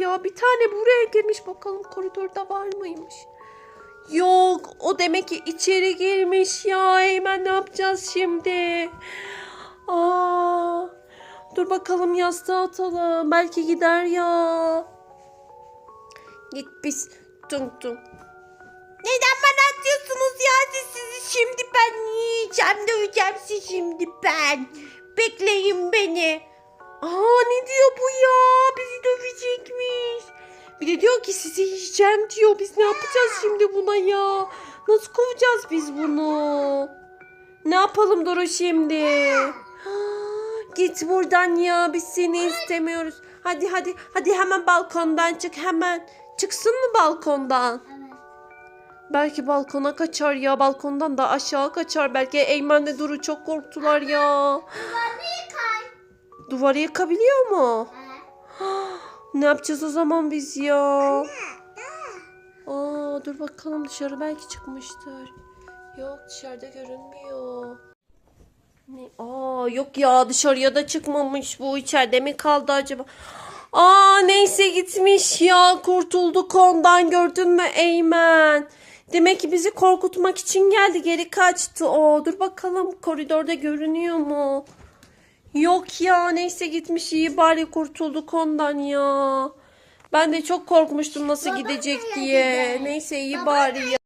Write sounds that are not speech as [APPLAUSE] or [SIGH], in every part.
ya? Bir tane buraya girmiş. Bakalım koridorda var mıymış? Yok. O demek ki içeri girmiş ya. Eymen ne yapacağız şimdi? Aa, dur bakalım yastığa atalım. Belki gider ya. Git biz. Tung tung. Neden bana atıyorsunuz ya siz sizi şimdi ben yiyeceğim döveceğim sizi şimdi ben. Bekleyin beni. Aa ne diyor bu ya? Bizi dövecekmiş. Bir de diyor ki sizi yiyeceğim diyor. Biz ne yapacağız şimdi buna ya? Nasıl kovacağız biz bunu? Ne yapalım Duru şimdi? Git buradan ya biz seni istemiyoruz. Hadi hadi hadi hemen balkondan çık hemen. Çıksın mı balkondan? Belki balkona kaçar ya. Balkondan da aşağı kaçar. Belki Eymen de Duru çok korktular ya. Duvarı yıkabiliyor mu? [GASPS] Ne yapacağız o zaman biz ya? Aa, dur bakalım dışarı belki çıkmıştır. Yok dışarıda görünmüyor. Ne? Aa yok ya dışarıya da çıkmamış bu içeride mi kaldı acaba? [GASPS] Aa neyse gitmiş ya kurtulduk ondan gördün mü Eymen? Demek ki bizi korkutmak için geldi geri kaçtı o. Dur bakalım koridorda görünüyor mu? Yok ya neyse gitmiş iyi bari kurtulduk ondan ya. Ben de çok korkmuştum nasıl Babam gidecek diye. Neyse iyi Babam bari ya.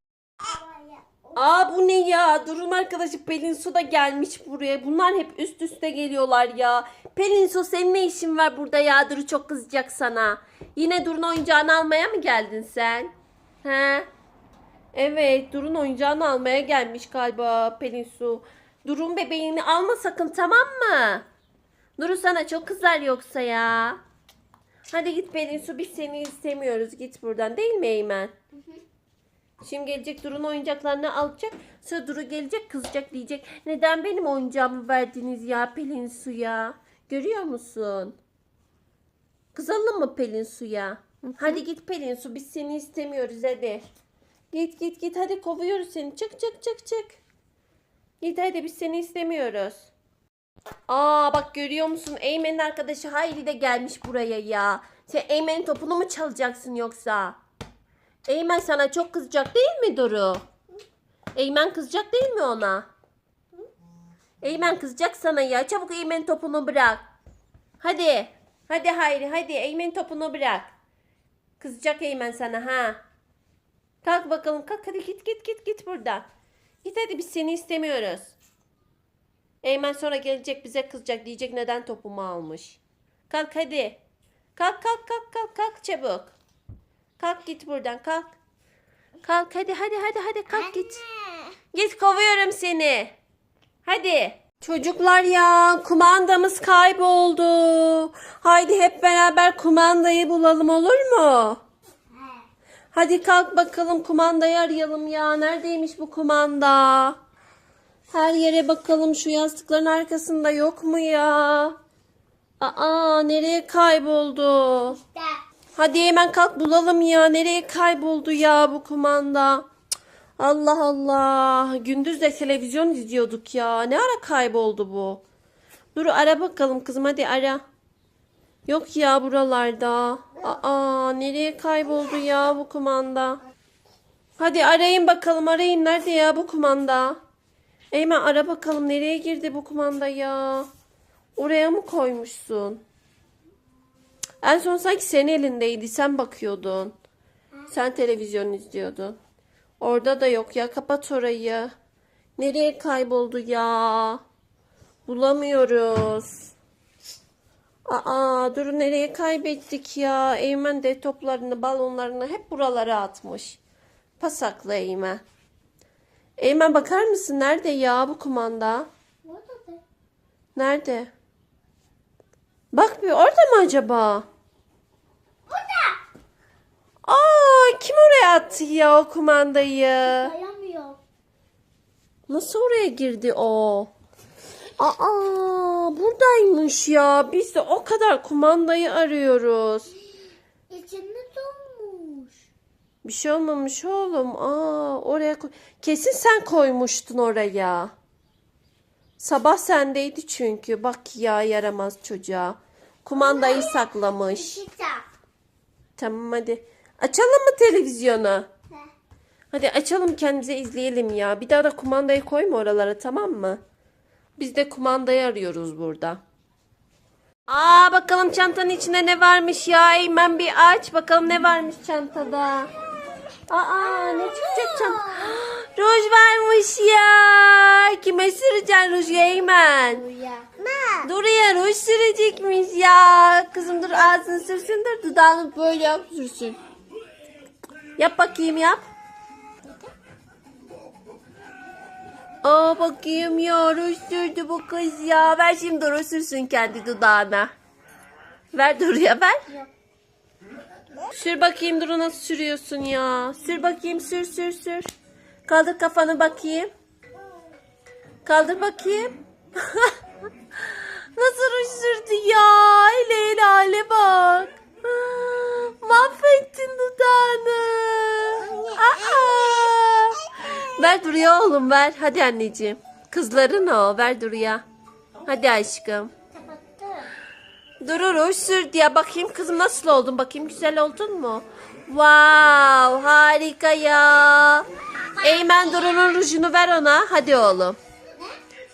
Aa bu ne ya? Durun arkadaşı Pelin Su da gelmiş buraya. Bunlar hep üst üste geliyorlar ya. Pelin Su senin ne işin var burada ya? Duru çok kızacak sana. Yine Durun oyuncağını almaya mı geldin sen? He? Evet Durun oyuncağını almaya gelmiş galiba Pelin Su. Durun bebeğini alma sakın tamam mı? Duru sana çok kızar yoksa ya. Hadi git Pelin Su biz seni istemiyoruz. Git buradan değil mi Eymen? Şimdi gelecek Duru'nun oyuncaklarını alacak. Sonra Duru gelecek kızacak diyecek. Neden benim oyuncağımı verdiniz ya Pelin Su'ya? Görüyor musun? Kızalım mı Pelin Su'ya? Hadi git Pelin Su biz seni istemiyoruz hadi. Git git git hadi kovuyoruz seni. Çık çık çık çık. Git hadi biz seni istemiyoruz. Aa bak görüyor musun? Eymen'in arkadaşı Hayri de gelmiş buraya ya. Sen Eymen'in topunu mu çalacaksın yoksa? Eymen sana çok kızacak değil mi Duru? Eymen kızacak değil mi ona? Eymen kızacak sana ya. Çabuk Eymen topunu bırak. Hadi. Hadi Hayri hadi Eymen topunu bırak. Kızacak Eymen sana ha. Kalk bakalım kalk hadi git git git git buradan. Git hadi biz seni istemiyoruz. Eymen sonra gelecek bize kızacak diyecek neden topumu almış. Kalk hadi. Kalk kalk kalk kalk kalk çabuk. Kalk git buradan kalk. Kalk hadi hadi hadi hadi kalk git. Git kovuyorum seni. Hadi. Çocuklar ya kumandamız kayboldu. Haydi hep beraber kumandayı bulalım olur mu? Hadi kalk bakalım kumandayı arayalım ya. Neredeymiş bu kumanda? Her yere bakalım şu yastıkların arkasında yok mu ya? Aa nereye kayboldu? Hadi hemen kalk bulalım ya. Nereye kayboldu ya bu kumanda? Cık, Allah Allah. Gündüz de televizyon izliyorduk ya. Ne ara kayboldu bu? Dur ara bakalım kızım hadi ara. Yok ya buralarda. Aa nereye kayboldu ya bu kumanda? Hadi arayın bakalım arayın. Nerede ya bu kumanda? Eymen ara bakalım nereye girdi bu kumanda ya? Oraya mı koymuşsun? En son sanki senin elindeydi. Sen bakıyordun. Sen televizyon izliyordun. Orada da yok ya. Kapat orayı. Nereye kayboldu ya? Bulamıyoruz. Aa, dur nereye kaybettik ya? Eymen de toplarını, balonlarını hep buralara atmış. Pasaklı Eymen. Eymen bakar mısın? Nerede ya bu kumanda? Nerede? Bak bir orada mı acaba? Aa kim oraya attı ya o kumandayı? Dayanmıyor. Nasıl oraya girdi o? Aa buradaymış ya. Biz de o kadar kumandayı arıyoruz. İçinde donmuş. Bir şey olmamış oğlum. Aa oraya koy. Kesin sen koymuştun oraya. Sabah sendeydi çünkü. Bak ya yaramaz çocuğa. Kumandayı saklamış. Kitap. Tamam hadi. Açalım mı televizyonu? Hadi açalım kendimize izleyelim ya. Bir daha da kumandayı koyma oralara tamam mı? Biz de kumandayı arıyoruz burada. Aa bakalım çantanın içinde ne varmış ya. Eymen bir aç bakalım ne varmış çantada. Aa ne çıkacak çanta? [GASPS] Ruj varmış ya. Kime süreceksin ruju Eymen? Buraya. Dur ya ruj sürecekmiş ya. Kızım dur ağzını sürsün dur dudağını böyle yap sürsün. Yap bakayım yap. Aa bakayım ya ruj sürdü bu kız ya. Ver şimdi ruj sürsün kendi dudağına. Ver dur ya ver. Yok. Sür bakayım Duru nasıl sürüyorsun ya. Sür bakayım sür sür sür. Kaldır kafanı bakayım. Kaldır bakayım. [LAUGHS] nasıl ruj sürdü ya. Hele hele hale bak. Mahvettin dudağını. Aa. Ver Duru'ya oğlum ver. Hadi anneciğim. Kızların o. Ver Duru'ya. Hadi aşkım. Kapattı. Duru ruj sür diye bakayım kızım nasıl oldun bakayım güzel oldun mu? Wow harika ya. Eymen Duru'nun rujunu ver ona. Hadi oğlum.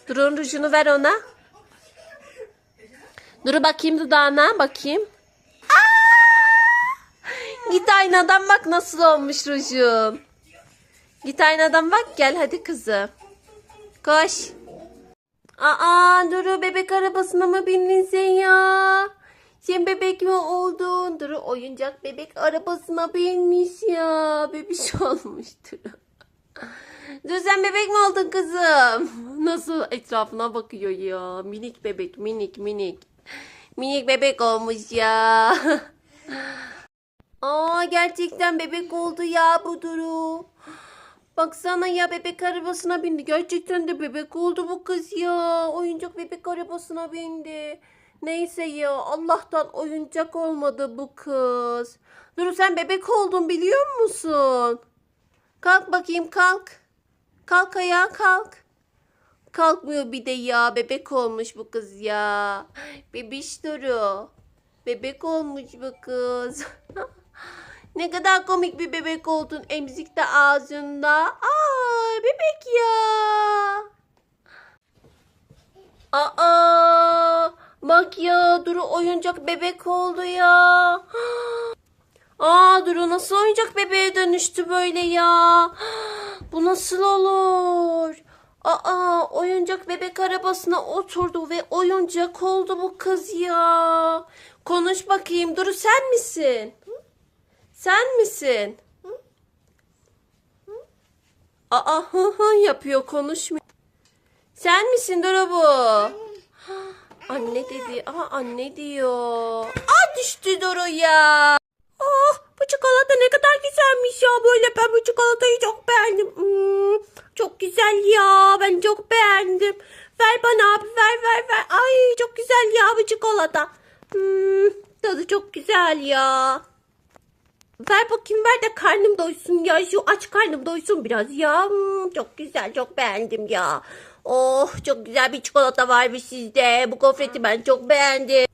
Duru'nun rujunu ver ona. Duru bakayım dudağına bakayım. Aa! Git aynadan bak nasıl olmuş rujun. Git aynadan bak gel hadi kızım. Koş. Aa Duru bebek arabasına mı bindin sen ya? Sen bebek mi oldun? Duru oyuncak bebek arabasına binmiş ya. Bebiş [LAUGHS] olmuş Duru. Dur sen bebek mi oldun kızım? Nasıl etrafına bakıyor ya. Minik bebek minik minik. Minik bebek olmuş ya. [LAUGHS] Aa gerçekten bebek oldu ya bu Duru. Baksana ya bebek arabasına bindi. Gerçekten de bebek oldu bu kız ya. Oyuncak bebek arabasına bindi. Neyse ya Allah'tan oyuncak olmadı bu kız. Duru sen bebek oldun biliyor musun? Kalk bakayım kalk. Kalk ayağa kalk. Kalkmıyor bir de ya bebek olmuş bu kız ya. Bebiş Duru. Bebek olmuş bu kız. [LAUGHS] Ne kadar komik bir bebek oldun emzik de ağzında. Aa bebek ya. Aa bak ya Duru oyuncak bebek oldu ya. Aa Duru nasıl oyuncak bebeğe dönüştü böyle ya. Bu nasıl olur? Aa oyuncak bebek arabasına oturdu ve oyuncak oldu bu kız ya. Konuş bakayım Duru sen misin? Sen misin? Aa hı hı yapıyor konuşmuyor. Sen misin Dora? [GASPS] Anne dedi. Aa anne diyor. Aa düştü Dora ya. Oh bu çikolata ne kadar güzelmiş ya böyle ben bu çikolatayı çok beğendim. Hmm, çok güzel ya ben çok beğendim. Ver bana abi ver ver ver. Ay çok güzel ya bu çikolata. Hmm, tadı çok güzel ya. Ver bakayım ver de karnım doysun ya. Şu aç karnım doysun biraz ya. Hmm, çok güzel çok beğendim ya. Oh çok güzel bir çikolata varmış sizde. Bu gofreti ben çok beğendim.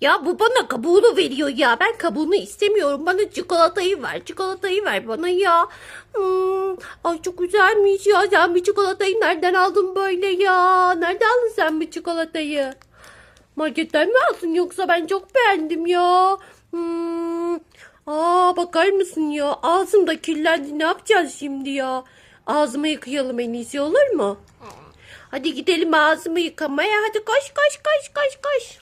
Ya bu bana kabuğunu veriyor ya. Ben kabuğunu istemiyorum. Bana çikolatayı ver. Çikolatayı ver bana ya. Hmm, ay çok güzelmiş ya. Sen bir çikolatayı nereden aldın böyle ya? Nereden aldın sen bu çikolatayı? Marketten mi aldın yoksa ben çok beğendim ya. Hmm. Aa bakar mısın ya? Ağzım da kirlendi. Ne yapacağız şimdi ya? Ağzımı yıkayalım en iyisi olur mu? Hadi gidelim ağzımı yıkamaya. Hadi koş koş koş koş koş.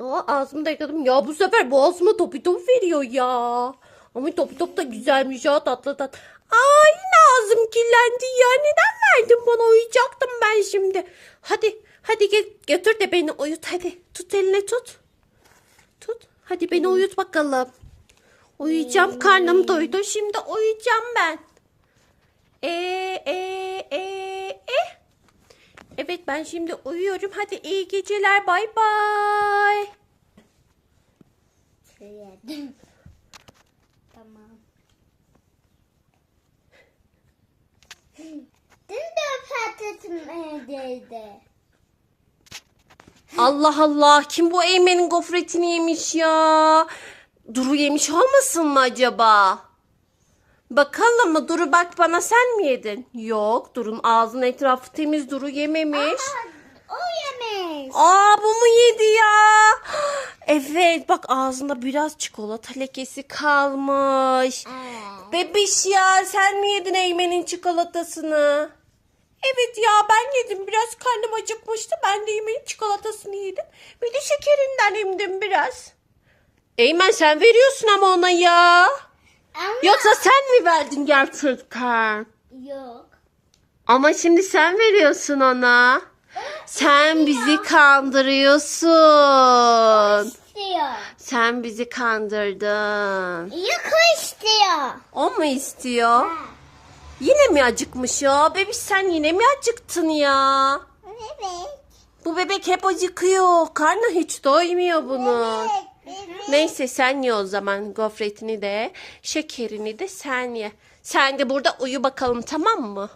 Aa, ağzımı da yıkadım. Ya bu sefer boğazıma topu top veriyor ya. Ama topu top da güzelmiş ya tatlı tat. Aa yine ağzım kirlendi ya. Neden verdin bana uyuyacaktım ben şimdi. Hadi hadi gel götür de beni uyut hadi. Tut eline tut. beni uyut bakalım. Uyuyacağım karnım doydu. Şimdi uyuyacağım ben. E e e e. Evet ben şimdi uyuyorum. Hadi iyi geceler. Bay bay. Tamam. Dün de patatesim evdeydi. Allah Allah. Kim bu Eymen'in gofretini yemiş ya? Duru yemiş olmasın mı acaba? Bakalım mı? Duru bak bana sen mi yedin? Yok. Duru'nun ağzının etrafı temiz. Duru yememiş. O yemiş. Aa bu mu yedi ya? [GASPS] Evet bak ağzında biraz çikolata lekesi kalmış. Evet. Bebiş ya sen mi yedin Eymen'in çikolatasını? Evet ya ben yedim biraz karnım acıkmıştı. Ben de Eymen'in çikolatasını yedim. Bir de şekerinden emdim biraz. Eymen sen veriyorsun ama ona ya. Ama Yoksa sen mi verdin gerçekten? yok. Ama şimdi sen veriyorsun ona. Sen bizi kandırıyorsun. İstiyor. Sen bizi kandırdın. Yok o istiyor. O mu istiyor? Yine mi acıkmış ya? Bebiş sen yine mi acıktın ya? Evet. Bu bebek hep acıkıyor. Karnı hiç doymuyor bunun. Neyse sen ye o zaman gofretini de şekerini de sen ye. Sen de burada uyu bakalım tamam mı?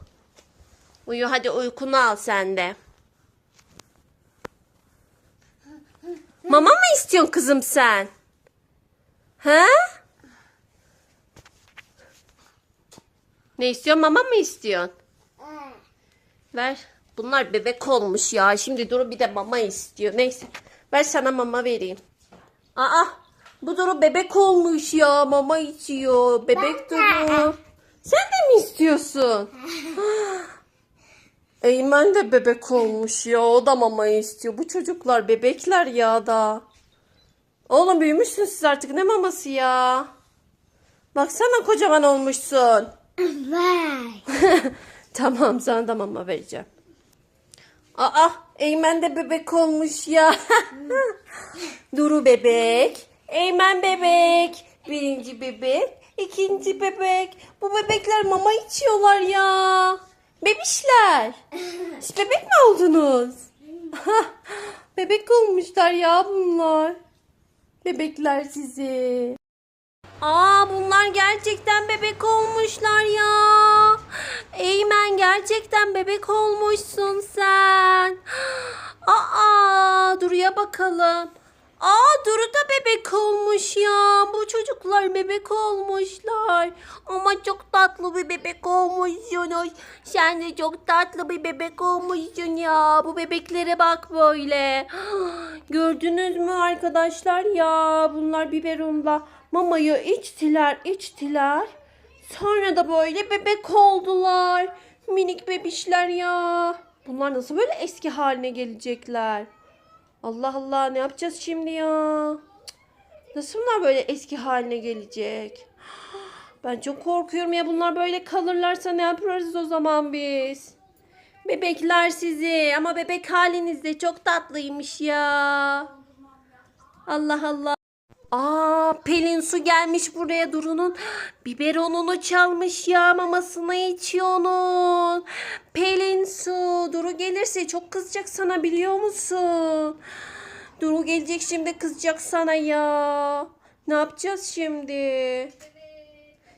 Uyu hadi uykunu al sen de. Mama mı istiyorsun kızım sen? He? Ne istiyorsun mama mı istiyorsun? Ver. Bunlar bebek olmuş ya. Şimdi Duru bir de mama istiyor. Neyse. Ver sana mama vereyim. Aa. Bu Duru bebek olmuş ya. Mama içiyor. Bebek Duru. Sen de mi istiyorsun? [LAUGHS] Eymen de bebek olmuş ya. O da mama istiyor. Bu çocuklar bebekler ya da. Oğlum büyümüşsün siz artık. Ne maması ya? Baksana kocaman olmuşsun. Vay. [LAUGHS] tamam sana da mama vereceğim. Aa Eymen de bebek olmuş ya. [LAUGHS] Duru bebek. Eymen bebek. Birinci bebek. ikinci bebek. Bu bebekler mama içiyorlar ya. Bebişler. Siz bebek mi oldunuz? [LAUGHS] bebek olmuşlar ya bunlar. Bebekler sizi. Aa bunlar gerçekten bebek olmuşlar ya. Eymen gerçekten bebek olmuşsun sen. Aa Duru'ya bakalım. Aa Duru da bebek olmuş ya. Bu çocuklar bebek olmuşlar. Ama çok tatlı bir bebek olmuşsunuz. Sen de çok tatlı bir bebek olmuşsun ya. Bu bebeklere bak böyle. [GASPS] Gördünüz mü arkadaşlar ya? Bunlar biberonla mamayı içtiler, içtiler. Sonra da böyle bebek oldular. Minik bebişler ya. Bunlar nasıl böyle eski haline gelecekler? Allah Allah ne yapacağız şimdi ya? Nasıl bunlar böyle eski haline gelecek? Ben çok korkuyorum ya bunlar böyle kalırlarsa ne yaparız o zaman biz? Bebekler sizi ama bebek haliniz de çok tatlıymış ya. Allah Allah. Aa Pelin su gelmiş buraya Duru'nun biberonunu çalmış ya mamasını içiyor onun. Pelin su Duru gelirse çok kızacak sana biliyor musun? Duru gelecek şimdi kızacak sana ya. Ne yapacağız şimdi?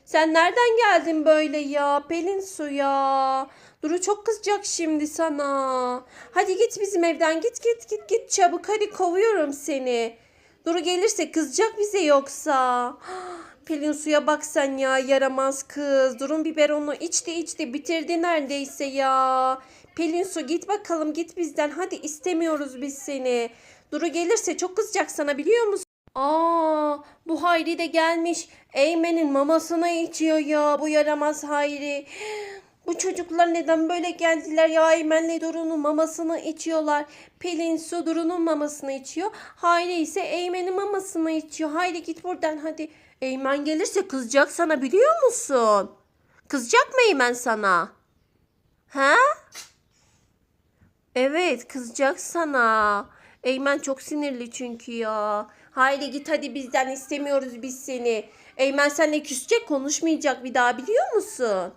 Sen nereden geldin böyle ya Pelin su ya? Duru çok kızacak şimdi sana. Hadi git bizim evden git git git git çabuk hadi kovuyorum seni. Duru gelirse kızacak bize yoksa. [GASPS] Pelin suya bak sen ya yaramaz kız. Durun biberonu içti içti bitirdi neredeyse ya. Pelin su git bakalım git bizden. Hadi istemiyoruz biz seni. Duru gelirse çok kızacak sana biliyor musun? Aa, bu Hayri de gelmiş. Eymen'in mamasını içiyor ya bu yaramaz Hayri. [GASPS] Bu çocuklar neden böyle geldiler ya Eymen'le Duru'nun mamasını içiyorlar. Pelin Su Duru'nun mamasını içiyor. Hayri ise Eymen'in mamasını içiyor. Hayri git buradan hadi. Eymen gelirse kızacak sana biliyor musun? Kızacak mı Eymen sana? Ha? Evet kızacak sana. Eymen çok sinirli çünkü ya. Haydi git hadi bizden istemiyoruz biz seni. Eymen seninle küsecek konuşmayacak bir daha biliyor musun?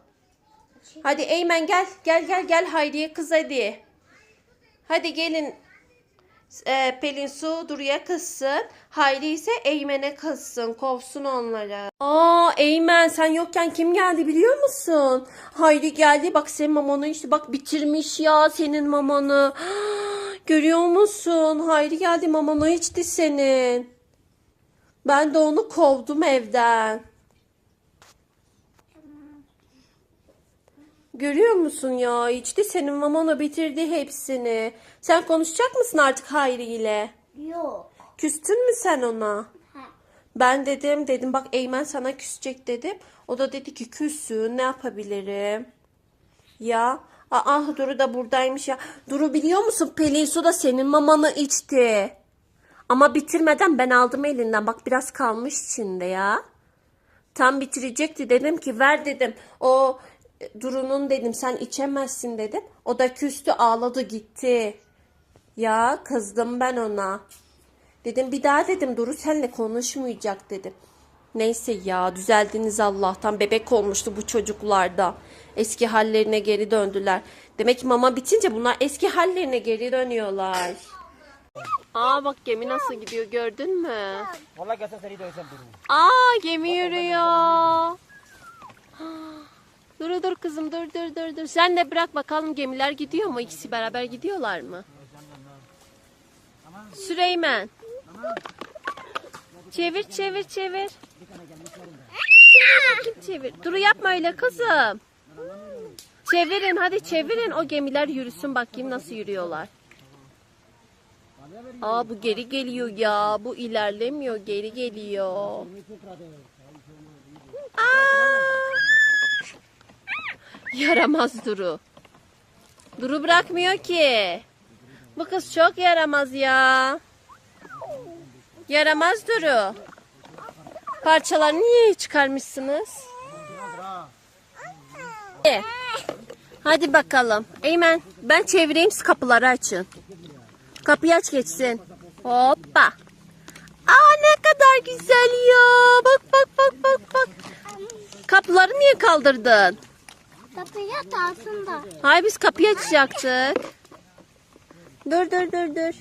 Hadi Eymen gel gel gel gel Hayriye kız hadi. Hadi gelin. Ee, Pelin Su Duru'ya kızsın. Hayri ise Eymen'e kızsın. Kovsun onları. Aa Eymen sen yokken kim geldi biliyor musun? Hayri geldi. Bak senin mamanı işte bak bitirmiş ya senin mamanı. [GASPS] Görüyor musun? Hayri geldi mamanı içti senin. Ben de onu kovdum evden. Görüyor musun ya? İçti senin mamona bitirdi hepsini. Sen konuşacak mısın artık Hayri ile? Yok. Küstün mü sen ona? Ha. Ben dedim dedim bak Eymen sana küsecek dedim. O da dedi ki küssün ne yapabilirim? Ya aa Duru da buradaymış ya. Duru biliyor musun Pelin Su da senin mamanı içti. Ama bitirmeden ben aldım elinden. Bak biraz kalmış içinde ya. Tam bitirecekti dedim ki ver dedim. O Duru'nun dedim sen içemezsin dedim. O da küstü ağladı gitti. Ya kızdım ben ona. Dedim bir daha dedim Duru seninle konuşmayacak dedim. Neyse ya düzeldiniz Allah'tan bebek olmuştu bu çocuklarda. Eski hallerine geri döndüler. Demek ki mama bitince bunlar eski hallerine geri dönüyorlar. Aa bak gemi nasıl gidiyor gördün mü? Vallahi gelsen seni dövsem durum. Aa gemi yürüyor. Dur dur kızım dur dur dur dur. Sen de bırak bakalım gemiler gidiyor mu? İkisi beraber gidiyorlar mı? Süleyman. Çevir çevir çevir. Çevir bakayım çevir. Duru yapma öyle kızım. Çevirin hadi çevirin o gemiler yürüsün bakayım nasıl yürüyorlar. Aa bu geri geliyor ya. Bu ilerlemiyor geri geliyor. Aa! Yaramaz Duru. Duru bırakmıyor ki. Bu kız çok yaramaz ya. Yaramaz Duru. Parçalarını niye çıkarmışsınız? Hadi bakalım. Eymen ben çevireyim siz kapıları açın. Kapıyı aç geçsin. Hoppa. Aa ne kadar güzel ya. Bak bak bak bak bak. Kapıları niye kaldırdın? Kapıya kalsın da. Hayır biz kapıyı açacaktık. Dur dur dur dur.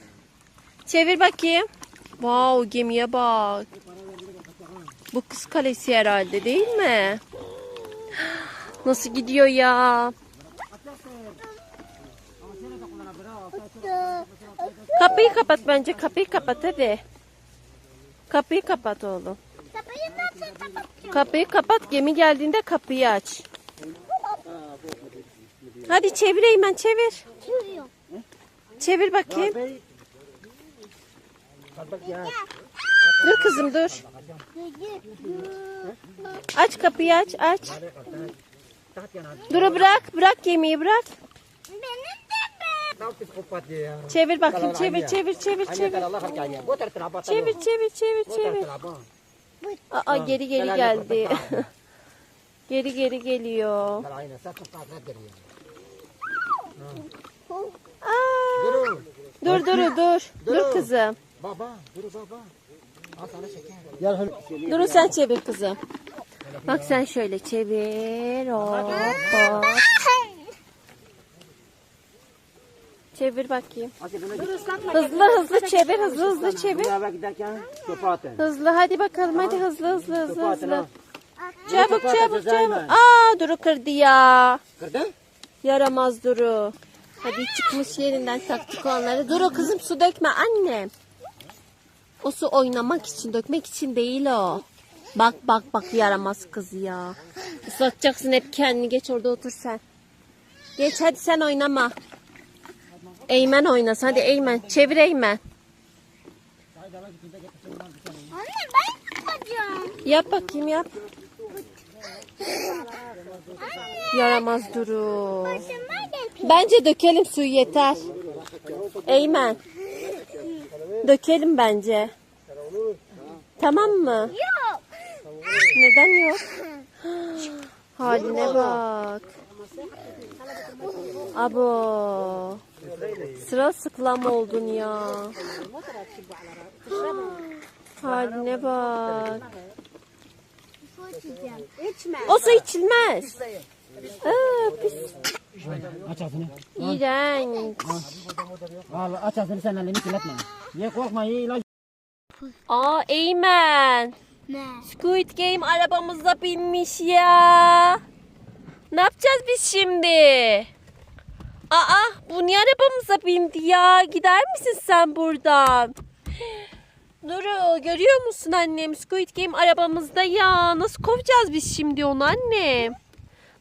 Çevir bakayım. Wow gemiye bak. Bu kız kalesi herhalde değil mi? Nasıl gidiyor ya? Kapıyı kapat bence. Kapıyı kapat hadi. Kapıyı kapat oğlum. Kapıyı nasıl kapatacağım? Kapıyı kapat. Gemi geldiğinde kapıyı aç. Hadi çevireyim ben çevir. Çürüyor. Çevir bakayım. Dur kızım dur. Aç kapıyı aç aç. Duru bırak bırak gemiyi bırak. Çevir bakayım çevir çevir çevir çevir. Çevir çevir çevir çevir. Aa geri geri geldi. [LAUGHS] geri geri geliyor. Duru, dur dur dur. Dur kızım. baba, duru baba. Al sana şeker. Duru sen çevir kızım. Bak sen şöyle çevir. Hop hop. Çevir bakayım. Hızlı hızlı çevir hızlı hızlı çevir. Hızlı hadi bakalım hadi hızlı hızlı hızlı hızlı. Çabuk çabuk çabuk. Aa Duru kırdı ya. Kerja? Yaramaz Duru. Hadi çıkmış yerinden taktık onları. Duru kızım su dökme annem. O su oynamak için dökmek için değil o. Bak bak bak yaramaz kız ya. Islatacaksın hep kendini geç orada otur sen. Geç hadi sen oynama. Eymen oynasın hadi Eymen. Çevir Eymen. Anne ben kapatacağım. Yap bakayım yap. [LAUGHS] Yaramaz Duru. Bence dökelim suyu yeter. Eymen. Dökelim bence. Tamam mı? Yok. Neden yok? Haline bak. Abo. Sıra sıklam oldun ya. Haline bak. Su içeceğim. İçme. O su içilmez. Aa, pis. Aç ağzını. İğrenç. Al aç ağzını sen elini kirletme. Ye korkma ye ilaç. Aa Eymen. Ne? Squid Game arabamıza binmiş ya. Ne yapacağız biz şimdi? Aa bu niye arabamıza bindi ya? Gider misin sen buradan? Duru görüyor musun annem? Squid Game arabamızda ya. Nasıl kovacağız biz şimdi onu annem?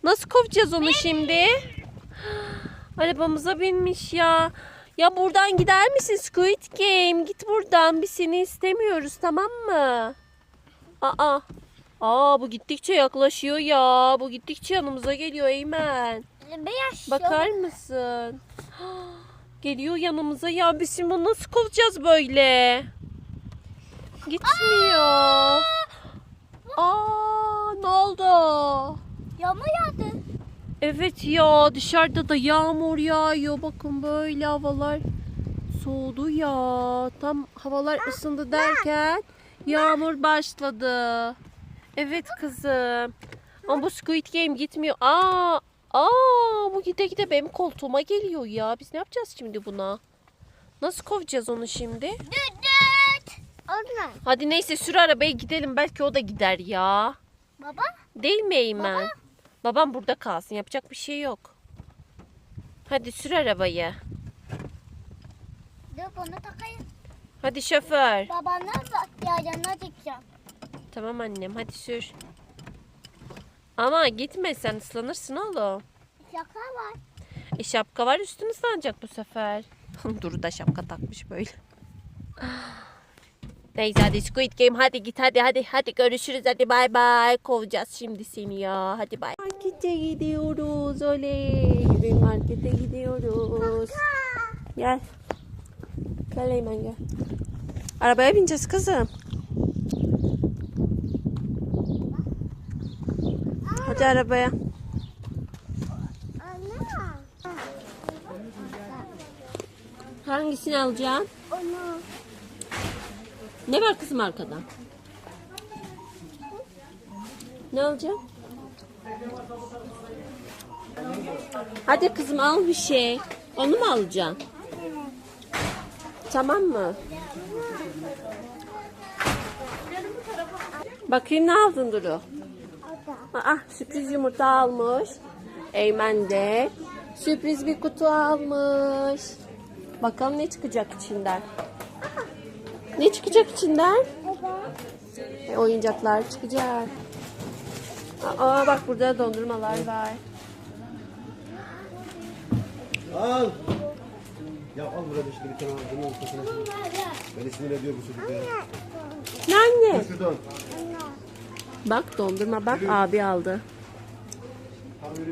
Nasıl kovacağız onu şimdi? [GASPS] Arabamıza binmiş ya. Ya buradan gider misin Squid Game? Git buradan. Biz seni istemiyoruz tamam mı? Aa. Aa bu gittikçe yaklaşıyor ya. Bu gittikçe yanımıza geliyor Eymen. Beyaz Bakar mısın? [GASPS] Geliyor yanımıza ya. Biz şimdi bunu nasıl kovacağız böyle? Gitmiyor. Aa ne oldu? Yağmur yağdı. Evet ya dışarıda da yağmur yağıyor. Bakın böyle havalar soğudu ya. Tam havalar ısındı derken yağmur başladı. Evet kızım. Ama bu Squid Game gitmiyor. Aa, aa bu gide gide benim koltuğuma geliyor ya. Biz ne yapacağız şimdi buna? Nasıl kovacağız onu şimdi? Düt düt. Orada. Hadi neyse sür arabaya gidelim. Belki o da gider ya. Baba. Değil mi Eymen? Babam burada kalsın. Yapacak bir şey yok. Hadi sür arabayı. Dur bunu takayım. Hadi şoför. Ya yanına çekeceğim. Tamam annem hadi sür. Ama gitme sen ıslanırsın oğlum. Şaka var. E şapka var üstünü ıslanacak bu sefer. [LAUGHS] Duru da şapka takmış böyle. Neyse hadi Squid Game hadi git hadi hadi hadi görüşürüz hadi bay bay kovacağız şimdi seni ya hadi bay. Markete gidiyoruz oley markete gidiyoruz. Gel. Gel Eymen gel. Arabaya bineceğiz kızım. Hadi arabaya. Ana. Hangisini alacaksın? Ne var kızım arkada? Ne alacaksın? Hadi kızım al bir şey. Onu mu alacaksın? Tamam mı? Bakayım ne aldın Duru? Aa, sürpriz yumurta almış. Eymen de sürpriz bir kutu almış. Bakalım ne çıkacak içinden. Ne çıkacak içinden? E, oyuncaklar çıkacak. Aa bak burada dondurmalar var. Al. Ya al burada işte bir tane ağzının ortasına. Beni sinir ediyor bu çocuk ya. Ne anne? Şuradan. Bak dondurma bak abi aldı.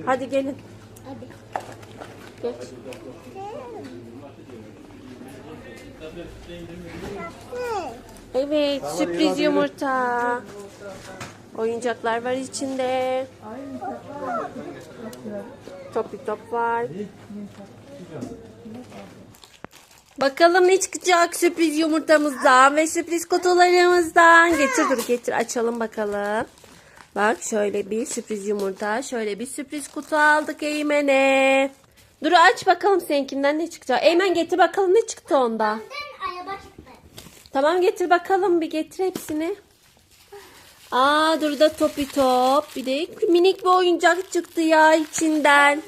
Hadi gelin. Geç. Evet sürpriz yumurta. Oyuncaklar var içinde. Topi top var. Bakalım ne çıkacak sürpriz yumurtamızdan ve sürpriz kutularımızdan. Getir dur getir açalım bakalım. Bak şöyle bir sürpriz yumurta, şöyle bir sürpriz kutu aldık Eymen'e. Dur aç bakalım seninkinden ne çıkacak. Eymen getir bakalım ne çıktı onda. Araba çıktı. Tamam getir bakalım bir getir hepsini. Aa dur da topi top. Bir de minik bir oyuncak çıktı ya içinden.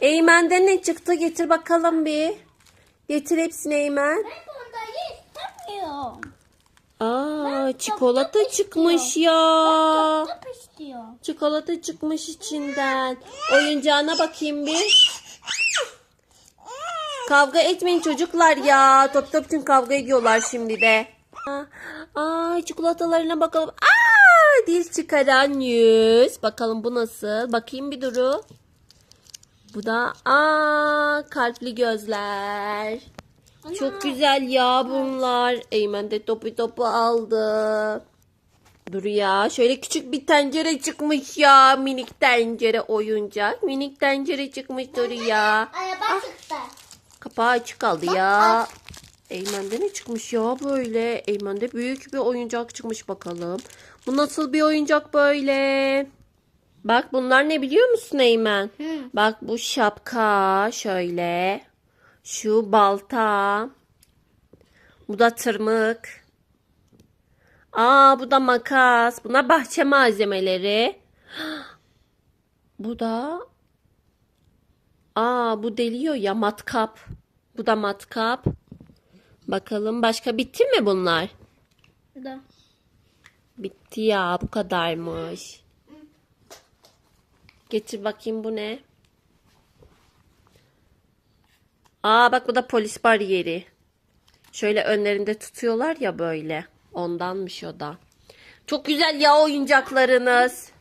Eymen'de ne çıktı getir bakalım bir. Getir hepsini Eymen. Ben bundayı istemiyorum. Aa çikolata çıkmış ya. Top istiyor. Çikolata çıkmış içinden. Oyuncağına bakayım bir. Kavga etmeyin çocuklar ya. Top top için kavga ediyorlar şimdi de. Aa, Aa çikolatalarına bakalım. Aa dil çıkaran yüz. Bakalım bu nasıl? Bakayım bir duru. Bu da aa kalpli gözler. Çok güzel ya bunlar. Eymen de topu topu aldı. Dur ya şöyle küçük bir tencere çıkmış ya. Minik tencere oyuncak. Minik tencere çıkmış dur ya. Araba çıktı. Kapağı açık kaldı ya. Eymen'de ne çıkmış ya böyle? Eymen'de büyük bir oyuncak çıkmış bakalım. Bu nasıl bir oyuncak böyle? Bak bunlar ne biliyor musun Eymen? Bak bu şapka şöyle. Şu balta. Bu da tırmık. Aa bu da makas. Bunlar bahçe malzemeleri. [GASPS] Bu da Aa bu deliyor ya matkap. Bu da matkap. Bakalım başka bitti mi bunlar? Da. Bitti ya bu kadarmış. Getir bakayım bu ne? Aa bak bu da polis bariyeri. Şöyle önlerinde tutuyorlar ya böyle. Ondanmış o da. Çok güzel ya oyuncaklarınız.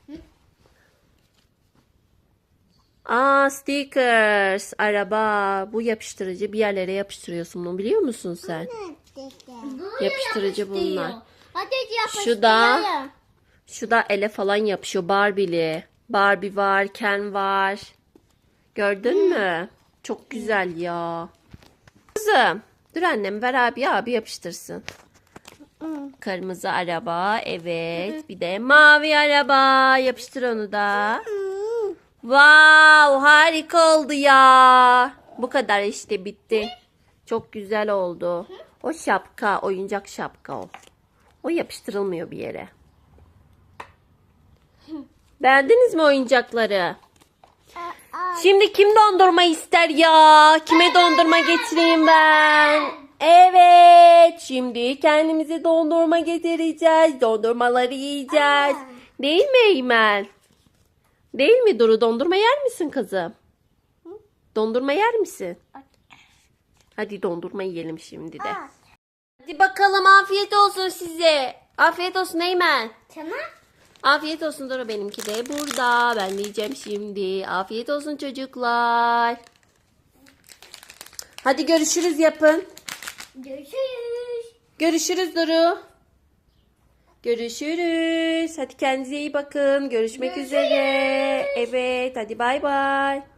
Aa stickers. Araba. Bu yapıştırıcı bir yerlere yapıştırıyorsun bunu biliyor musun sen? Yapıştırıcı bunlar. Hadi yapıştıralım. Şu da şu da ele falan yapışıyor Barbie'li. Barbie var, Ken var. Gördün mü? Çok güzel ya. Kızım, dur annem ver abi abi yapıştırsın. Kırmızı araba, evet. Bir de mavi araba. Yapıştır onu da. Wow, harika oldu ya. Bu kadar işte bitti. Çok güzel oldu. O şapka, oyuncak şapka o. O yapıştırılmıyor bir yere. Beğendiniz mi oyuncakları? Şimdi kim dondurma ister ya? Kime dondurma getireyim ben? Evet, şimdi kendimize dondurma getireceğiz. Dondurmaları yiyeceğiz. Değil mi Eymen? Değil mi Duru? Dondurma yer misin kızım? Dondurma yer misin? Hadi dondurma yiyelim şimdi de. Hadi bakalım afiyet olsun size. Afiyet olsun Eymen. Tamam. Afiyet olsun Dora benimki de burada. Ben yiyeceğim şimdi. Afiyet olsun çocuklar. Hadi görüşürüz yapın. Görüşürüz. Görüşürüz Duru. Görüşürüz. Hadi kendinize iyi bakın. Görüşmek üzere. Evet hadi bay bay.